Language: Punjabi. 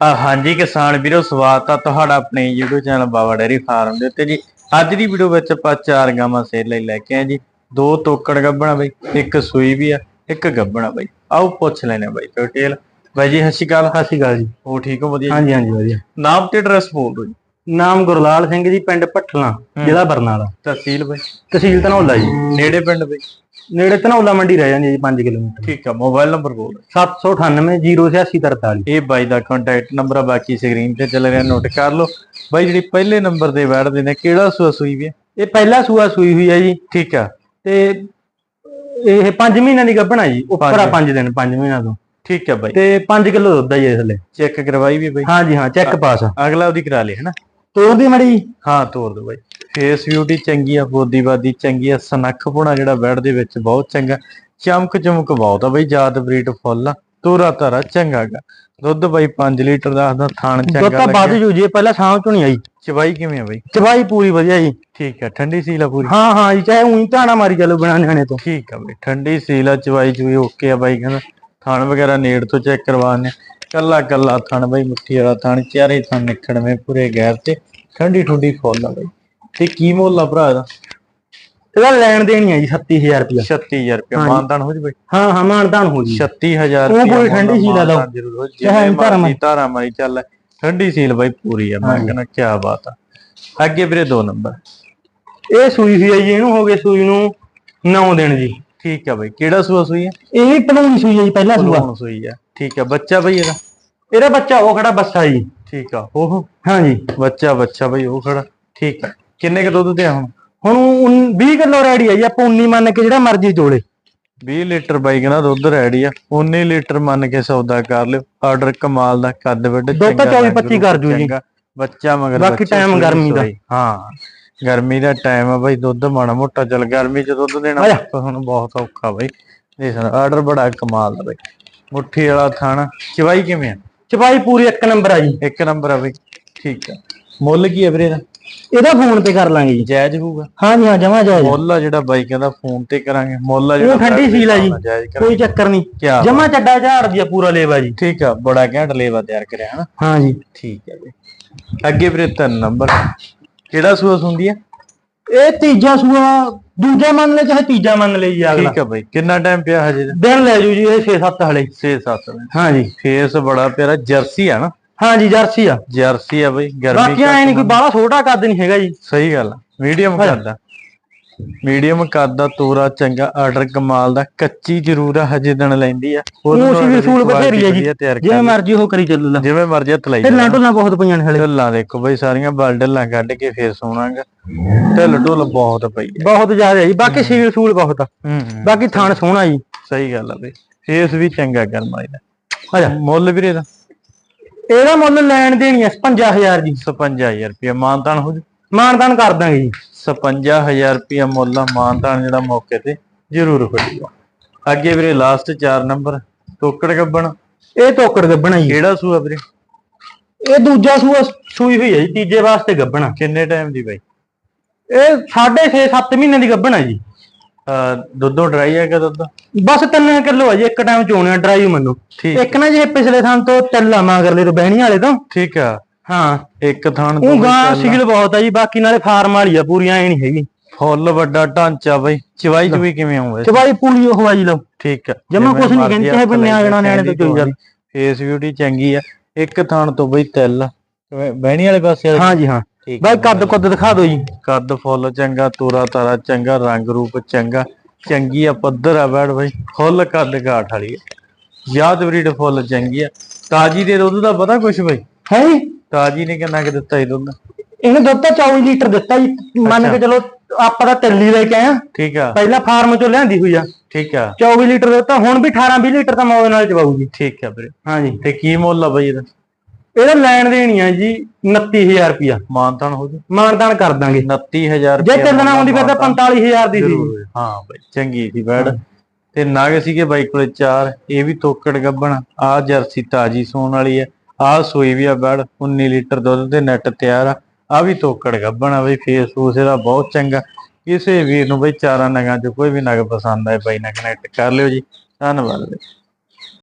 ਹਾਂਜੀ ਕਿਸਾਨ ਵੀਰੋ ਸਵਾਗਤ ਆ ਤੁਹਾਡਾ ਆਪਣੇ YouTube channel Baba dairy farm ਦੇ ਉੱਤੇ ਜੀ। ਅੱਜ ਦੀ ਵੀਡੀਓ ਵਿੱਚ ਆਪਾਂ ਚਾਰ ਗਾਵਾਂ ਸੇਲ ਲਈ ਲੈ ਕੇ ਆਏ ਜੀ। ਦੋ ਤੋਕੜ ਗੱਬਣਾ ਬਈ ਇੱਕ ਸੂਈ ਵੀ ਆ ਇੱਕ ਗੱਬਣਾ ਬਈ। ਆਓ ਪੁੱਛ ਲੈਣੇ ਬਈ ਡਿਟੇਲ ਬਾਈ ਜੀ ਸਤਿ ਸ਼੍ਰੀ ਅਕਾਲ। ਸਤਿ ਸ਼੍ਰੀ ਅਕਾਲ ਜੀ। ਹੋ ਠੀਕ ਹੋ? ਵਧੀਆ? ਹਾਂਜੀ ਹਾਂਜੀ ਵਧੀਆ। ਨਾਮ ਤੇ ਐਡਰੈਸ ਬੋਲ ਦਿਓ ਜੀ। ਨਾਮ ਗੁਰਲਾਲ ਸਿੰਘ ਜੀ ਪਿੰਡ ਭੱਠਲਾ ਜ਼ਿਲ੍ਹਾ ਬਰਨਾਲਾ। ਤਹਿਸੀਲ ਬਈ। ਤਹਿਸੀਲ ਧਨੌਲਾ ਜੀ। ਨੇੜੇ ਪਿੰਡ ਬਈ। ਨੇੜੇ ਧਨੌਲਾ ਮੰਡੀ ਰਹਿ ਜਾਂਦੀ ਜੀ 5 ਕਿਲੋਮੀਟਰ। ਠੀਕ ਆ ਮੋਬਾਈਲ ਨੰਬਰ ਬੋਲ। ਦਿਓ। 798 08643 ਇਹ ਬਾਈ ਦਾ ਕੰਟੈਕਟ ਨੰਬਰ ਆ ਬਾਕੀ ਸਕਰੀਨ ਤੇ ਚੱਲ ਰਿਹਾ ਨੋਟ ਕਰ ਲਓ। ਬਾਈ ਜਿਹੜੀ ਪਹਿਲੇ ਨੰਬਰ ਤੇ ਬੈਠਦੇ ਨੇ ਕਿਹੜਾ ਸੂਆ ਸੂਈ ਵੀ ਹੈ? ਇਹ ਪਹਿਲਾ ਸੂਆ ਸੂਈ ਹੋਈ ਹੈ ਜੀ। ਠੀਕ ਆ। ਤੇ ਇਹ 5 ਮਹੀਨਿਆਂ ਦੀ ਗੱਭਣਾ ਜੀ ਉੱਪਰ ਆ 5 ਦਿਨ 5 ਮਹੀਨਿਆਂ ਤੋਂ। ਠੀਕ ਆ ਬਾਈ। ਤੇ 5 ਕਿਲੋ ਦੁੱਧ ਹੈ ਜੀ ਲਈ ਚੈੱਕ ਕਰਵਾਈ ਵੀ ਬਾਈ? ਹਾਂਜੀ ਹਾਂ ਚੈੱਕ ਪਾਸ ਅਗਲਾ ਉਹਦੀ ਕਰਾ ਲਈ ਹਨਾ? ਤੋਰ ਦੀ ਮੜੀ ਹਾਂ ਤੋਰ ਦੋ ਬਾਈ। ਫੇਸ ਬਿਊਟੀ ਚੰਗੀ ਆ ਬੋਦੀਵਾਦੀ ਚੰਗੀ ਆ ਸਨੱਖ ਪੁਣਾ ਜਿਹੜਾ ਬੈਡ ਦੇ ਵਿੱਚ ਬਹੁਤ ਚੰਗਾ ਚਮਕ ਚਮਕ ਬਹੁਤ ਆ ਬਾਈ ਜਾਤ ਬਰੀਡ ਫੁੱਲ ਆ ਤੋਰਾ ਤਾਰਾ ਚੰਗਾ ਗਾ। ਦੁੱਧ ਬਾਈ 5 ਲੀਟਰ ਦਾ ਆਦਾ ਥਾਣ ਦੁੱਧ ਚੰਗਾ ਤਾਂ ਵੱਧ ਲੱਗਿਆ ਜੂ ਜੀ ਪਹਿਲਾਂ ਸਾਂਭ ਚੋਂ ਨਹੀਂ ਆਈ ਚਵਾਈ ਕਿਵੇਂ ਆ ਬਾਈ? ਚਵਾਈ ਪੂਰੀ ਵਧੀਆ ਜੀ। ਠੀਕ ਆ ਠੰਡੀ ਸੀਲ ਆ ਪੂਰੀ? ਹਾਂ ਹਾਂ ਜੀ ਚਾਹੇ ਉਹੀ ਧਾਣਾ ਮਾਰੀ ਚੱਲੋ ਬਿਨਾਂ ਨਿਆਣੇ ਤੋਂ। ਠੀਕ ਆ ਬਾਈ ਠੰਡੀ ਸੀਲ ਆ ਚਵਾਈ ਚੂਈ ਓਕੇ ਆ ਬਾਈ ਕਹਿੰਦਾ ਥਣ ਵਗੈਰਾ ਨੇੜ ਤੋਂ ਚੈੱਕ ਕਰਵਾਉਂਦੇ ਕੱਲਾ ਕੱਲਾ ਥਣ ਬਾਈ ਮੁੱਠੀ ਵਾਲਾ ਥਣ ਚਾਰੇ ਥਣ ਨਿਕੜਵੇਂ ਪੂਰੇ ਗੈਰ ਤੇ ਠੰਡੀ ਠੁੰਡੀ ਫੁੱਲ ਆ ਬਾਈ। ਤੇ ਕੀ ਮੁੱਲ ਆ ਭਰਾ ਦਾ ਇਹਦਾ ਲੈਣ ਦੇਣੀ ਹੈ ਜੀ 37000 ਰੁਪਇਆ। 36000 ਰੁਪਏ ਹਾਂਜੀ। ਮਾਨਦਾਨ ਹੋ ਜੀ ਬਾਈ ਹਾਂ ਹਾਂ ਮਾਨਦਾਨ ਹੋ ਜੀ। 36000 ਉਹ ਪੂਰੀ ਠੰਡੀ ਸੀਲ ਆ ਲਓ। ਜਿਵੇਂ ਧਾਰਾਂ ਮਰਜ਼ੀ ਧਾਰਾਂ ਮਾਰੀ ਚੱਲ। ਠੰਡੀ ਸੀਲ ਬਾਈ ਪੂਰੀ ਆ ਮੈਂ। ਕਹਿੰਦਾ ਕੀ ਬਾਤ ਆ। ਅੱਗੇ ਵੀਰੇ ਦੋ ਨੰਬਰ। ਇਹ ਸੂਈ ਹੋਈ ਹੈ ਜੀ ਇਹਨੂੰ ਹੋ ਗਏ ਸੂਈ ਨੂੰ 9 ਦਿਨ ਜੀ। ਠੀਕ ਆ ਬਾਈ ਕਿਹੜਾ ਸੂਆ ਸੂਈ ਹੈ ਇਹ ਪਲੂਣ ਸੂਈ ਹੈ ਜੀ ਪਹਿਲਾ ਸੂਆ। ਸੂਈ ਆ। ਠੀਕ ਆ ਬੱਚਾ ਬਾਈ ਇਹਦਾ? ਇਹਦਾ ਬੱਚਾ ਉਹ ਖੜਾ ਬੱਸਾ ਜੀ। ਠੀਕ ਆ ਉਹ? ਹਾਂਜੀ। ਬੱਚਾ ਬੱਚਾ ਬਾਈ ਉਹ ਖੜਾ। ਠੀਕ ਆ। ਕਿੰਨੇ ਕ ਦੁੱਧ ਤੇ ਆ ਹੁਣ? ਹੁਣ ਉਨ- 20 ਕਿਲੋ ਰੈਡੀ ਜੀ ਆਪਾਂ 19 ਮੰਨ ਕੇ ਜਿਹੜਾ ਮਰਜ਼ੀ ਤੋਲੇ 20 ਲੀਟਰ ਬਾਈ ਕਹਿੰਦਾ ਦੁੱਧ ਰੈਡੀ ਆ 19 ਲੀਟਰ ਮੰਨ ਕੇ ਸੌਦਾ ਕਰ ਲਿਓ ਆਰਡਰ ਕਮਾਲ ਦਾ ਕੱਦ ਵੱਡ ਦੁੱਧ ਤਾਂ 24 25 ਕਰ ਜੂ ਜੀ। ਬੱਚਾ ਮਗਰ ਬਾਕੀ ਬੱਚੇ ਸੂਈ ਗਰਮੀ ਦਾ। ਸੂਈ। ਹਾਂ ਗਰਮੀ ਦਾ ਟਾਈਮ ਆ ਬਾਈ ਦੁੱਧ ਮਾੜਾ ਮੋਟਾ ਚੱਲ ਗਰਮੀ ਚ ਦੁੱਧ ਦੇਣਾ ਆਜਾ। ਤਾਂ ਹੁਣ ਬਹੁਤ ਔਖਾ ਬਾਈ। ਦੇਖ ਆਰਡਰ ਬੜਾ ਕਮਾਲ ਦਾ ਬਾਈ। ਮੁੱਠੀ ਵਾਲਾ ਥਾਣਾ ਚਵਾਈ ਕਿਵੇਂ ਆ? ਚਪਾਈ ਪੂਰੀ ਇੱਕ ਨੰਬਰ ਆ ਜੀ। ਇੱਕ ਨੰਬਰ ਆ ਬਾਈ ਠੀਕ ਆ। ਮੁੱਲ ਕੀ ਆ ਵੀਰੇ ਦਾ ਇਹਦਾ ਫੋਨ ਤੇ ਕਰ ਲਾਂਗੇ ਜੀ। ਜਾਇਜ਼ ਹੋਊਗਾ। ਹਾਂਜੀ ਹਾਂ ਜਮਾ ਜਾਇਜ਼। ਮੁੱਲ ਆ ਜਿਹੜਾ ਬਾਈ ਕਹਿੰਦਾ ਫੋਨ ਤੇ ਕਰਾਂਗੇ। ਮੁੱਲ ਆ ਜਿਹੜਾ ਉਹ ਠੰਡੀ ਸੀਲ ਆ ਜੀ। ਕੋਈ ਚੱਕਰ ਨਹੀਂ। ਜਮਾ ਚੱਡਾ ਝਾੜ ਦੀ ਆ ਪੂਰਾ ਲੇਵਾ ਜੀ। ਠੀਕ ਆ ਬੜਾ ਘੈਂਟ ਲੇਵਾ ਤਿਆਰ ਕਰਿਆ ਹਨਾ। ਹਾਂਜੀ ਠੀਕ ਹੈ ਬਈ ਅੱਗੇ ਵੀਰੇ ਤਿੰਨ ਨੰਬਰ। ਕਿਹੜਾ ਸੂਆ ਸੁੰਦੀ ਆ? ਇਹ ਤੀਜਾ ਸੂਆ ਦੂਜਾ ਮੰਨ ਲੈ ਚਾਹੇ ਤੀਜਾ ਮੰਨ ਲਈ ਜੀ ਅਗਲਾ। ਠੀਕ ਆ ਬਈ। ਕਿੰਨਾ ਟਾਈਮ ਪਿਆ ਹਜੇ? ਦਿਨ ਲੈ ਜੂ ਜੀ ਇਹ 6-7 ਹਲੇ। 6-7 ਦਿਨ। ਹਾਂਜੀ ਫੇਸ ਬੜਾ ਪਿਆਰਾ ਜਰਸੀ ਆ ਨਾ। ਹਾਂਜੀ ਜਰਸੀ ਆ। ਜਰਸੀ ਆ ਬਈ ਗਰਮੀ ਬਾਕੀ ਐ ਨਹੀਂ ਕੋਈ ਬਾਹਲਾ ਛੋਟਾ ਕੱਦ ਨਹੀਂ ਹੈਗਾ ਜੀ। ਸਹੀ ਗੱਲ ਮੀਡੀਅਮ ਕਰਦਾ ਮੀਡੀਅਮ ਕਰਦਾ ਤੋਰਾ ਚੰਗਾ ਆਰਡਰ ਕਮਾਲ ਦਾ ਕੱਚੀ ਜ਼ਰੂਰ ਆ ਹਜੇ ਦਿਨ ਲੈਂਦੀ ਆ। ਉਹ ਵੀ quality ਬਥੇਰੀ ਹੈ ਜੀ। ਜਿਵੇਂ ਮਰਜ਼ੀ ਉਹ ਕਰੀ ਚੱਲੂ ਲਾ। ਜਿਵੇਂ ਮਰਜ਼ੀ ਹੱਥ ਲਈ ਢਿੱਲਾਂ ਢੁੱਲਾਂ ਬਹੁਤ ਪਈਆਂ ਨੇ ਹਲੇ। ਢੱਲਾਂ ਦੇਖੋ ਬਈ ਸਾਰੀਆਂ ਬਲ ਢੱਲਾਂ ਕੱਢ ਕੇ ਫੇਰ ਸੋਣਾਗਾ ਢਿੱਲ ਢੁੱਲ ਬਹੁਤ ਪਈ ਆ। ਬਹੁਤ ਜ਼ਿਆਦਾ ਜੀ। ਬਾਕੀ ਸੀਲ ਸੂਲ ਬਹੁਤ ਆ। ਬਾਕੀ ਥਾਣ ਸੋਹਣਾ ਜੀ। ਸਹੀ ਗੱਲ ਆ ਬਈ। ਫੇਸ ਵੀ ਚੰਗਾ ਗਰਮਾਈ ਦਾ ਆ ਜਾ। ਮੁੱਲ ਵੀਰੇ ਦਾ। ਇਹਦਾ ਮੁੱਲ ਲੈਣ ਦੇਣੀ ਐ 55000 ਜੀ। 55000 ਰੁਪਏ ਮਾਨਤਾਨ ਹੋ ਜੂ। ਮਾਨਦਾਨ ਕਰ ਦਾਂਗੇ ਜੀ। 55000 ਰੁਪਏ ਮੁੱਲ ਆ ਮਾਨਤਾਨ ਜਿਹੜਾ ਮੌਕੇ ਤੇ ਜ਼ਰੂਰ ਹੋ ਜੂਗਾ ਅੱਗੇ ਵੀਰੇ ਲਾਸਟ 4 ਨੰਬਰ ਟੋਕੜ ਗੱਬਣ। ਇਹ ਤੋਕੜ ਗੱਬਣਾ ਜੀ। ਕਿਹੜਾ ਸੂਆ ਵੀਰੇ? ਇਹ ਦੂਜਾ ਸੂਆ ਸੂਈ ਹੋਈ ਹੈ ਜੀ ਤੀਜੇ ਵਾਸਤੇ ਗੱਬਣਾ ਕਿੰਨੇ ਟਾਈਮ ਦੀ ਬਾਈ? ਇਹ 6.5 7 ਮਹੀਨੇ ਦੀ ਗੱਬਣਾ ਜੀ। ਦੁੱਧੋਂ ਡਰਾਈ ਹੈਗਾ ਦੁੱਧ? ਬਸ 3 ਕਿਲੋ ਆ ਜੀ ਇੱਕ ਟਾਈਮ ਚੋਣਿਆ ਡਰਾਈ ਮੈਨੂੰ। ਇੱਕ ਨਾ ਜੇ ਪਿਛਲੇ ਥਾਂ ਤੋਂ ਟੱਲਾ ਮਾਗਰਲੇ ਤੋਂ ਬਹਿਣੀ ਵਾਲੇ ਤੋਂ। ਠੀਕ ਆ। ਹਾਂ। ਇੱਕ ਉਹ ਤੋਂ ਗਾਂ ਸੀਲ ਬਹੁਤ ਆ ਜੀ ਬਾਕੀ ਨਾਲੇ ਫਾਰਮ ਵਾਲੀ ਆ ਪੂਰੀ ਐ ਨਹੀਂ ਹੈਗੀ। ਫੁੱਲ ਵੱਡਾ ਢਾਂਚਾ ਬਾਈ। ਚਵਾਈ ਚੁਈ ਕਿਵੇਂ ਹੋਵੇ ਚਵਾਈ ਪੂਰੀ ਉਹ ਆ ਜੀ ਲਓ। ਠੀਕ ਆ। ਜਮਾਂ ਕੁਛ ਨੀ ਮਰਜ਼ੀ ਕਹਿੰਦੇ, ਚਾਹੇ ਬੰਨਿਆ ਜਾਣਾ ਨਿਆਣੇ ਤੋਂ ਕੋਈ ਗੱਲ। ਫੇਸ ਬਿਊਟੀ ਚੰਗੀ ਆ। ਇੱਕ ਥਣ ਤੋਂ ਬਈ ਤਿਲ। ਬਹਿਣੀ ਵਾਲੇ ਪਾਸੇ? ਹਾਂ ਜੀ ਹਾਂ। ਠੀਕ ਬਾਈ। ਕੱਦ ਕੁੱਦ ਦਿਖਾ ਦਿਓ ਜੀ। ਕੱਦ ਫੁੱਲ ਚੰਗਾ ਤੋਰਾ ਤਾਰਾ ਚੰਗਾ ਰੰਗ ਰੂਪ ਚੰਗਾ ਚੰਗੀ ਆ ਪੱਧਰ ਆ ਬੈੜ ਬਈ। ਫੁੱਲ ਕੱਦ ਘਾਟ ਵਾਲੀ ਆ। ਯਾਦ ਬਰੀਡ ਫੁੱਲ ਚੰਗੀ ਆ। ਤਾਜੀ ਦੇ ਦੁੱਧ ਦਾ ਪਤਾ ਕੁਛ ਬਈ? ਹੈ ਤਾਜੀ ਨੇ ਕਿੰਨਾ ਕਿ ਦਿੱਤਾ ਇਹ ਦੁੱਧ? ਇਹਨੇ ਦੁੱਧ ਤਾਂ 24 ਲੀਟਰ ਦਿੱਤਾ ਜੀ। ਮੰਨ ਕੇ ਚਲੋ ਆਪਾਂ ਤਾਂ ਤਿੱਲੀ ਲੈ ਕੇ ਆਏ ਆ। ਠੀਕ ਆ। ਪਹਿਲਾਂ ਫਾਰਮ ਚੋਂ ਲਿਆਂਦੀ ਹੋਈ ਆ। ਠੀਕ ਆ। 24 ਲੀਟਰ ਦਿੱਤਾ ਹੁਣ ਵੀ 18 20 ਲੀਟਰ ਤਾਂ ਮੌਜ ਨਾਲ ਚਵਾਊ ਜੀ ਠੀਕ ਆ ਵੀਰੇ। ਹਾਂਜੀ। ਤੇ ਕੀ ਮੁੱਲ ਆ ਬਈ ਇਹਦਾ? ਇਹਦਾ ਲੈਣ ਦੇਣੀ ਆ ਜੀ 29000 ਰੁਪਿਆ ਮਾਨਤਾਨ ਹੋ ਜੂ। ਮਾਨਦਾਨ ਕਰ ਦਾਂਗੇ। 29000 ਜੇ ਚੱਲਣਾ ਹੁੰਦੀ ਫਿਰ ਤਾਂ 45000 ਦੀ ਸੀ। ਹਾਂ ਬਈ ਚੰਗੀ ਸੀ ਬੈੜ ਤੇ ਨਗ ਸੀਗੇ ਬਾਈ ਕੋਲੇ ਚਾਰ ਇਹ ਵੀ ਤੋਕੜ ਗੱਬਣ ਆ ਜਰਸੀ ਤਾਜੀ ਸੂਣ ਵਾਲੀ ਆ ਆ ਸੂਈ ਵੀ ਆ ਬੈੜ 19 ਲੀਟਰ ਦੁੱਧ ਦੇ ਨੈਟ ਤਿਆਰ ਆ ਆ ਵੀ ਤੋਕੜ ਗੱਬਣ ਆ ਬਈ ਫੇਸ ਫੂਸ ਇਹਦਾ ਬਹੁਤ ਚੰਗਾ। ਕਿਸੇ ਵੀਰ ਨੂੰ ਬਈ ਚਾਰਾਂ ਨਗਾਂ ਚ ਕੋਈ ਵੀ ਨਗ ਪਸੰਦ ਆਏ ਬਾਈ ਨਾਲ ਕਨੈਕਟ ਕਰ ਲਿਓ ਜੀ। ਧੰਨਵਾਦ